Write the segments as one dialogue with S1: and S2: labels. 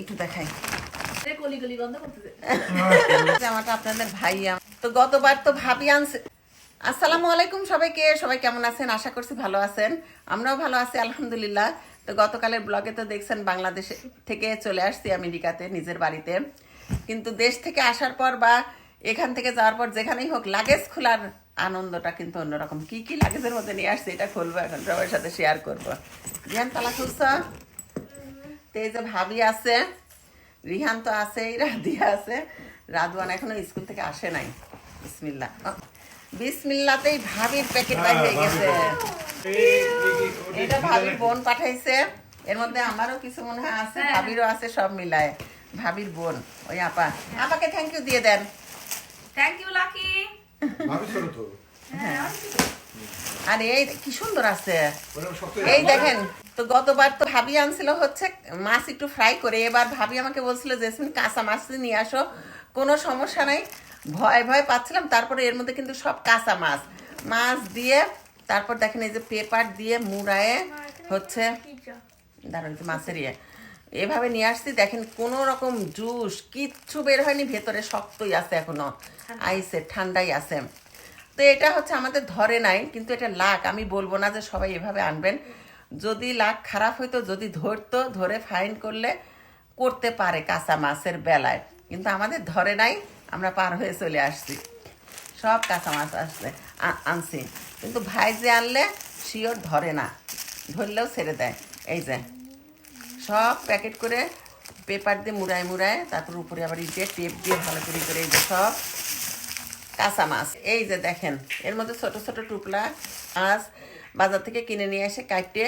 S1: একটু দেখাই।
S2: এ কলি কলি গন্ধ করতেছে।
S1: জামাটা আপনাদের ভাই তো গতবার তো ভাবি আনছে। আসসালামু আলাইকুম সবাইকে সবাই কেমন আছেন? আশা করছি ভালো আছেন। আমরাও ভালো আছি আলহামদুলিল্লাহ। তো গতকালের ব্লগে তো দেখছেন বাংলাদেশ থেকে চলে আসছি আমেরিকাতে নিজের বাড়িতে। কিন্তু দেশ থেকে আসার পর বা এখান থেকে যাওয়ার পর যেখানেই হোক লাগেজ খোলার আনন্দটা কিন্তু অন্যরকম। কি কি লাগেজের মধ্যে নিয়ে আসছে এটা খুলবো এখন সবার সাথে শেয়ার করব। রিহান তালা খুলছ তো এই যে ভাবি আছে রিহান তো আছেই রাধিয়া আছে রাধওয়ান এখনও স্কুল থেকে আসে নাই। বিসমিল্লা বিসমিল্লাতেই ভাবির প্যাকেট বাইর হয়ে গেছে। এটা ভাবির বোন পাঠাইছে। এর মধ্যে আমারও কিছু মনে হয় আছে
S2: হ্যাঁ।
S1: ভাবিরও আছে সব মিলায়। ভাবির বোন ওই আপা। আপাকে থ্যাংক ইউ দিয়ে দেন।
S2: থ্যাংক ইউ লাকি
S3: ভাবি ছোট তো।
S2: হ্যাঁ
S1: আর এই কি সুন্দর আছে। এই দেখেন তো গতবার তো ভাবি আনছিল হচ্ছে মাছ একটু ফ্রাই করে এবার ভাবি আমাকে বলছিল জেসমিন কাঁচা মাছ নিয়ে আসো কোনো সমস্যা নাই। ভয় ভয় পাচ্ছিলাম তারপরে এর মধ্যে কিন্তু সব কাঁচা মাছ। মাছ দিয়ে তারপর দেখেন এই যে পেপার দিয়ে মুড়ায়ে হচ্ছে দাঁড়ান মাছের ইয়ে। এভাবে নিয়ে আসছি দেখেন কোনো রকম জুস কিচ্ছু বের হয়নি ভেতরে শক্তই আছে এখনও। আইসে ঠান্ডাই আছে। তো এটা হচ্ছে আমাদের ধরে নাই, কিন্তু এটা লাক। আমি বলব না যে সবাই এভাবে আনবেন। যদি লাক খারাপ হইতো, যদি ধরতো, ধরে ফাইন করলে করতে পারে কাঁচা মাছের বেলায়। কিন্তু আমাদের ধরে নাই, আমরা পার হয়ে চলে আসছি। সব কাঁচা মাছ আসছে আনছি। কিন্তু ভাই যে আনলে, শিওর ধরে না। ধরলেও ছেড়ে দেয়। এই যে, সব প্যাকেট করে পেপার দিয়ে মুড়ায় মুড়ায়, তারপর উপরে আবার যে টেপ দিয়ে ভালো করে করে এই যে সব কাঁচা মাছ। এই যে দেখেন এর মধ্যে ছোট ছোট টুকলা মাছ বাজার থেকে কিনে নিয়ে এসে কাটতে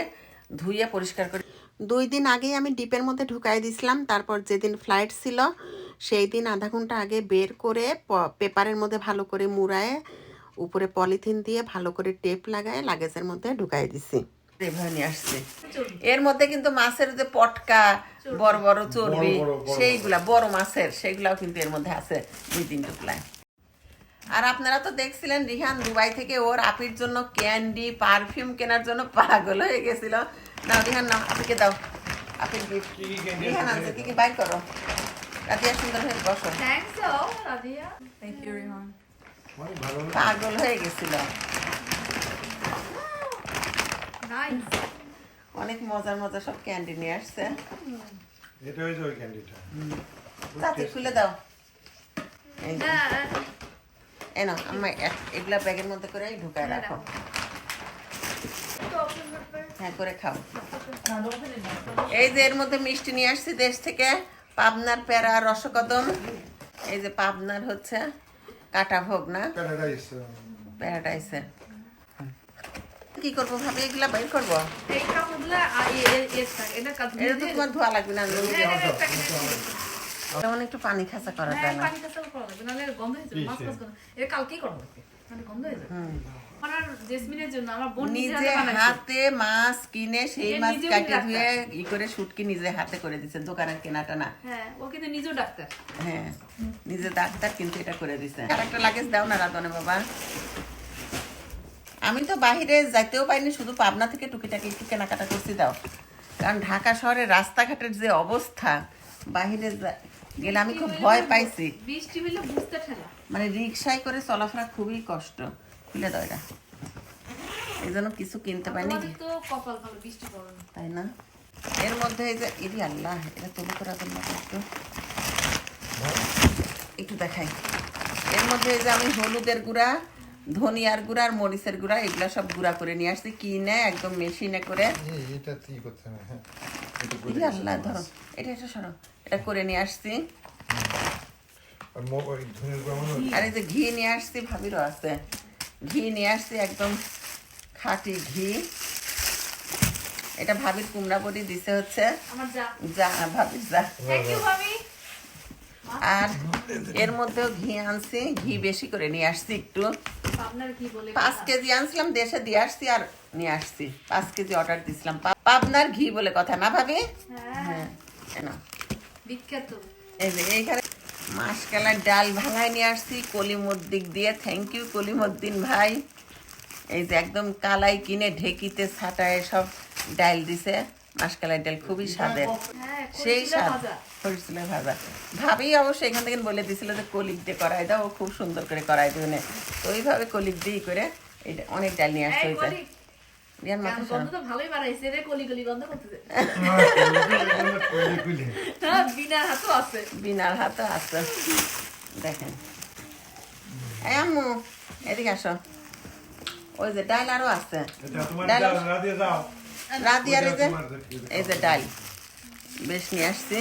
S1: ধুইয়ে পরিষ্কার করে দুই দিন আগেই আমি ডিপের মধ্যে ঢুকাই দিছিলাম তারপর যেদিন ফ্লাইট ছিল সেই দিন আধা ঘণ্টা আগে বের করে পেপারের মধ্যে ভালো করে মুড়ায় উপরে পলিথিন দিয়ে ভালো করে টেপ লাগায় লাগেজের মধ্যে ঢুকাই দিছি। এভাবে নিয়ে আসছি। এর মধ্যে কিন্তু মাছের যে পটকা বড় বড় চর্বি সেইগুলা বড় মাছের সেগুলাও কিন্তু এর মধ্যে আছে দুই তিন টুকলায়। আর আপনারা তো দেখছিলেন রিহান দুবাই থেকে ওর আপির জন্য ক্যান্ডি পারফিউম কেনার জন্য পাগল হয়ে গেছিল। না রিহান নাও আপিকে দাও। আপির গিফট রিহান
S3: আছে?
S1: আনছে কি কি বাই করো। রাজিয়া সুন্দর হয়ে বসো।
S2: রাধিয়া।
S1: পাগল হয়ে গেছিল। অনেক মজার মজার সব ক্যান্ডি নিয়ে আসছে।
S3: এটা হয়েছে ওই ক্যান্ডিটা।
S1: তাতে খুলে দাও।
S2: হ্যাঁ
S1: এই আমার এগুলা ব্যাগের মধ্যে করে ঢুকায় রাখো হ্যাঁ করে খাও এই যে এর মধ্যে মিষ্টি নিয়ে আসছি দেশ থেকে পাবনার প্যারা রসকদম এই যে পাবনার হচ্ছে কাটা ভোগ না
S3: প্যারাডাইস
S1: প্যারাডাইসের কি করব ভাবি এগুলা বের করব
S2: এটা
S1: তো তোমার ধোয়া লাগবে না
S2: হ্যাঁ,
S1: যেমন একটু পানি খাঁচা করা
S2: হ্যাঁ
S1: যায় না।
S2: পানি করা নাহলে গন্ধ হয়ে যাবে মাছ মাছ গন্ধ। কালকেই করা লাগবে মানে গন্ধ হয়ে যাবে। আমার জেসমিনের জন্য আমার বোন নিজে হাতে
S1: মাছ কিনে সেই মাছ কাটে। ধুয়ে ই করে শুটকি নিজে হাতে করে দিচ্ছে দোকানের কেনাটা না।
S2: হ্যাঁ ও কিন্তু নিজেও ডাক্তার।
S1: হ্যাঁ নিজে ডাক্তার কিন্তু এটা করে দিছে। আর একটা লাগেজ দাও না রাধনে বাবা। আমি তো বাহিরে যাইতেও পাইনি শুধু পাবনা থেকে টুকিটাকি একটু কেনাকাটা করছি দাও। কারণ ঢাকা শহরের রাস্তাঘাটের যে অবস্থা বাহিরে যা- গেলে আমি খুব ভয় পাইছি।
S2: বৃষ্টি হইলে বুঝতে ঠেলা।
S1: মানে রিক্সায় করে চলাফেরা খুবই কষ্ট। খুলে দাও এটা। এই জন্য কিছু কিনতে পাইনি।
S2: তোমাদের তো কপাল ভালো বৃষ্টি পড়ে না।
S1: তাই না? এর মধ্যে এই যে আল্লাহ এটা তুলে করা জন্য একটু একটু দেখাই। এর মধ্যে এই যে আমি হলুদের গুঁড়া ধনিয়ার গুঁড়া আর মরিচের গুঁড়া এগুলা সব গুঁড়া করে নিয়ে আসছি। কিনে একদম মেশিনে করে।
S3: এটা কি করতে হবে হ্যাঁ এটা
S1: আল্লাহ ধরো। এটা এটা সরো। এটা করে নিয়ে আসছি।
S3: আর
S1: এই যে ঘি নিয়ে আসছি ভাবিরও আছে। ঘি নিয়ে আসছি একদম খাঁটি ঘি। এটা ভাবির কুমড়া বড়ি দিছে হচ্ছে।
S2: যা।
S1: যা ভাবির যা।
S2: থ্যাংক ইউ ভাবি।
S1: আর এর মধ্যেও ঘি আনছি ঘি বেশি করে নিয়ে আসছি একটু।
S2: আপনার কি বলে
S1: পাঁচ কেজি আনছিলাম দেশে দিয়ে আসছি আর নিয়ে আসছি। পাঁচ কেজি অর্ডার দিছিলাম। পাবনার ঘি বলে কথা না ভাবি?
S2: হ্যাঁ।
S1: হ্যাঁ।
S2: বিখ্যাত।
S1: এইখানে মাসকালার ডাল ভাঙায় নিয়ে আসছি কলিমদ্দিক দিয়ে। থ্যাংক ইউ কলিমদ্দিন ভাই। এই যে একদম কালাই কিনে ঢেকিতে ছাটায় সব ডাল দিছে। মাসকালাই ডাল খুবই স্বাদের।
S2: হ্যাঁ
S1: সেই স্বাদ। হয়েছিল ভাজা। ভাবি অবশ্য এখান থেকে বলে দিছিল যে কলিক দিয়ে করাই দাও খুব সুন্দর করে করাই দেবে। তো ওইভাবে কলিক দিয়ে করে এটা অনেক ডাল নিয়ে আসতে হয়েছে রিয়ান মাথা
S2: গন্ধ তো ভালোই বাড়াইছে রে কলি কলি গন্ধ করতেছে।
S3: কুলি কুলি
S2: হ্যাঁ বিনার হাতও আছে।
S1: বিনার হাতে আছে। দেখেন। এই আম্মু এদিকে আসো। ওই যে ডাল আরও আছে। ডাল
S3: দাও, রাধিয়া
S1: এই যে এই যে ডাল। বেশ নিয়ে আসছি।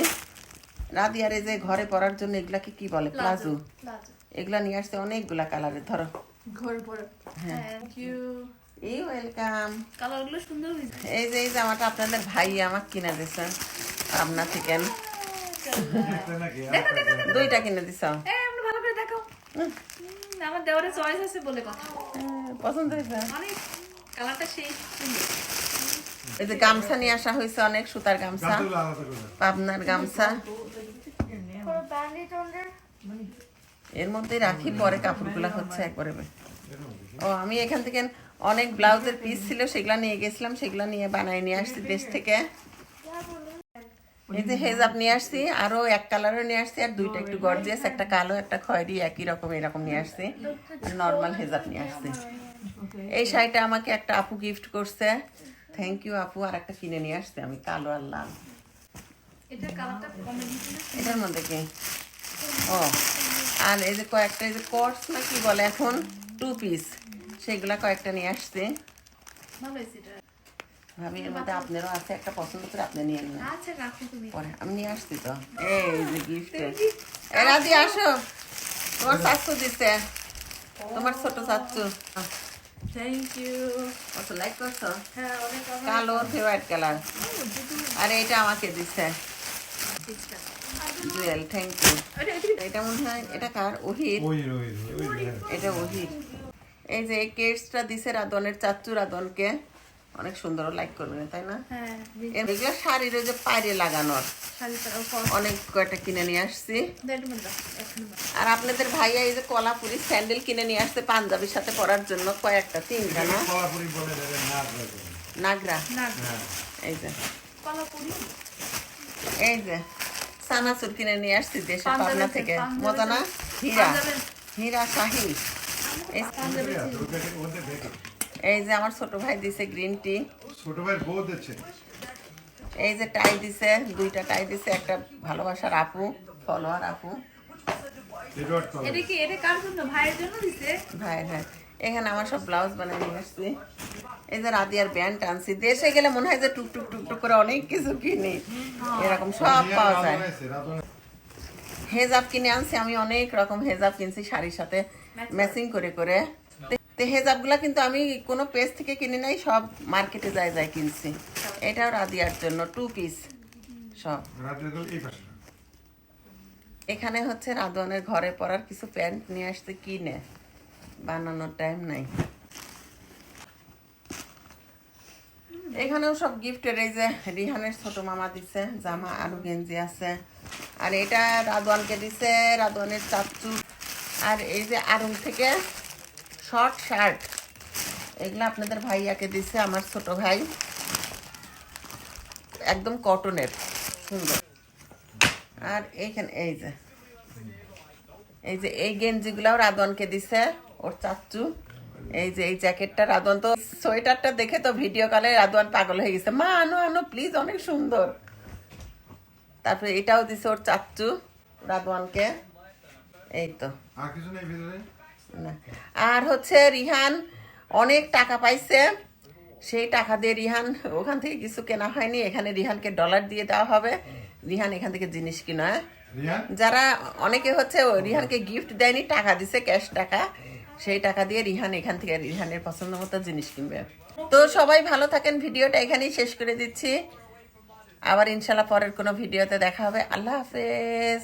S1: রাদিয়ার এই যে ঘরে পরার জন্য এগুলাকে কি বলে? প্লাজো। এগুলা নিয়ে আসছে অনেকগুলা কালারের ধরো।
S2: ঘর পরে। থ্যাংক ইউ
S1: এই ওয়েলকাম
S2: কালার সুন্দর হয়েছে।
S1: এই যে এই জামাটা আপনাদের ভাই আমাকে কিনে দিছে পাবনা থেকে। দুইটা কিনে দিছ।
S2: ভালো করে দেখো আমার দেওয়ারের চয়েস আছে বলে কথা।
S1: পছন্দ হয়েছে?
S2: অনেক কালারটা সেই
S1: এই যে গামছা নিয়ে আসা হয়েছে অনেক সুতার গামছা। পাবনার গামছা। এর মধ্যে রাখি পরে কাপড়গুলা হচ্ছে একবারে। ও আমি এখান থেকে অনেক ব্লাউজের পিস ছিল সেগুলা নিয়ে গেছিলাম সেগুলা নিয়ে বানাই নিয়ে আসছি দেশ থেকে। এই যে হেজাব নিয়ে আসছি আরও এক কালারও নিয়ে আসছি আর দুইটা একটু গর্জিয়াস একটা কালো একটা খয়েরি একই রকম এরকম নিয়ে আসছি। নর্মাল হেজাব নিয়ে আসছি। এই শাড়িটা আমাকে একটা আপু গিফট করছে। থ্যাংক ইউ আপু আর একটা কিনে নিয়ে আসছে আমি কালো আর লাল। এটার মধ্যে কি? ও আর এই যে কয়েকটা এই যে কর্স না কি বলে এখন? টু পিস সেগুলা কয়েকটা নিয়ে আসছে। ভাবি এর মধ্যে আপনারও আছে একটা পছন্দ করে আপনি নিয়ে নেন।
S2: আচ্ছা
S1: পরে আমি নিয়ে আসছি তো। এই যে গিফট এরা দিয়ে আসো। তোমার চাচ্ছু দিচ্ছে তোমার ছোট চাচ্ছু
S2: থ্যাংক ইউ
S1: কত লাইক করছ?
S2: হ্যাঁ
S1: কালো ফেভারিট কালার আর এটা আমাকে দিচ্ছে জুয়েল থ্যাংক ইউ এটা মনে হয় এটা কার? ওহির
S3: হ্যাঁ।
S1: এটা ওহির এই যে এই কেটসটা দিছে রাধনের চাচ্চু রাধনকে অনেক সুন্দর লাইক করবেন তাই না?
S2: হ্যাঁ
S1: এগুলো শাড়ির ওই যে পায়রে লাগানোর। অনেক কয়টা কিনে নিয়ে আসছি। আর আপনাদের ভাইয়া এই যে কলাপুরি স্যান্ডেল কিনে নিয়ে আসছে পাঞ্জাবির সাথে পরার জন্য কয়েকটা তিনটা না?
S3: কলাপুরি বলে দেবে, না
S1: নাগরা?
S3: হ্যাঁ।
S1: এই যে। এই যে সানাসুর কিনে নিয়ে আসছি দেশে পাবনা থেকে। মজা না? হীরা। হীরা শাহি। এই যে আমার ছোট ভাই দিছে গ্রিন টি
S3: ছোট ভাই বউ দিচ্ছে।
S1: এই যে টাই দিছে দুইটা টাই দিছে একটা ভালোবাসার আপু ফলোয়ার আপু।
S2: এটা কি এটা কার জন্য? ভাইয়ের জন্য দিছে?
S1: ভাই হ্যাঁ এখানে আমার সব ব্লাউজ বানিয়ে নিয়ে আসছি। এই যে রাদিয়ার ব্যান্ড টানছি দেশে গেলে মনে হয় যে টুক টুক টুক টুক করে অনেক কিছু কিনি। এরকম সব পাওয়া যায়। হেজাব কিনে আনছি আমি অনেক রকম হেজাব কিনছি শাড়ির সাথে। ম্যাচিং করে। করে তো হেজাবগুলা কিন্তু আমি কোনো পেজ থেকে কিনি নাই সব মার্কেটে যায় যায় কিনছি। এটাও রাদিয়ার জন্য টু পিস সব। এখানে হচ্ছে রাধওয়ানের ঘরে পরার কিছু প্যান্ট নিয়ে আসতে কিনে। বানানোর টাইম নাই। এখানেও সব গিফটের এই যে রিহানের ছোট মামা দিছে জামা আরও গেঞ্জি আছে। আর এটা রাধওয়ানকে দিছে রাধওয়ানের চাচ্চু। আর এই যে আরুন থেকে শর্ট শার্ট, এগুলো আপনাদের ভাইয়াকে দিছে, আমার ছোট ভাই। একদম কটনের, সুন্দর। আর এইখানে, এই যে এই যে এই গেঞ্জিগুলাও রাধনকে দিছে, ওর চাচ্চু। এই যে এই জ্যাকেটটা রাধন তো, সোয়েটারটা দেখে তো ভিডিও কলে রাধওয়ান পাগল হয়ে গেছে। মা, আনো আনো, প্লিজ, অনেক সুন্দর। তারপরে এটাও দিছে ওর চাচ্চু রাধওয়ানকে এই তো
S3: আর কিছু নেই ভিতরে?
S1: না। আর হচ্ছে রিহান অনেক টাকা পাইছে। সেই টাকা দিয়ে রিহান ওখান থেকে কিছু কেনা হয়নি। এখানে রিহানকে ডলার দিয়ে দেওয়া হবে। রিহান এখান থেকে জিনিস কিনা? যারা অনেকে হচ্ছে রিহানকে গিফট দেয়নি টাকা দিছে ক্যাশ টাকা। সেই টাকা দিয়ে রিহান এখান থেকে রিহানের পছন্দ মতো জিনিস কিনবে। তো সবাই ভালো থাকেন। ভিডিওটা এখানেই শেষ করে দিচ্ছি। আবার ইনশাল্লাহ পরের কোনো ভিডিওতে দেখা হবে। আল্লাহ হাফেজ।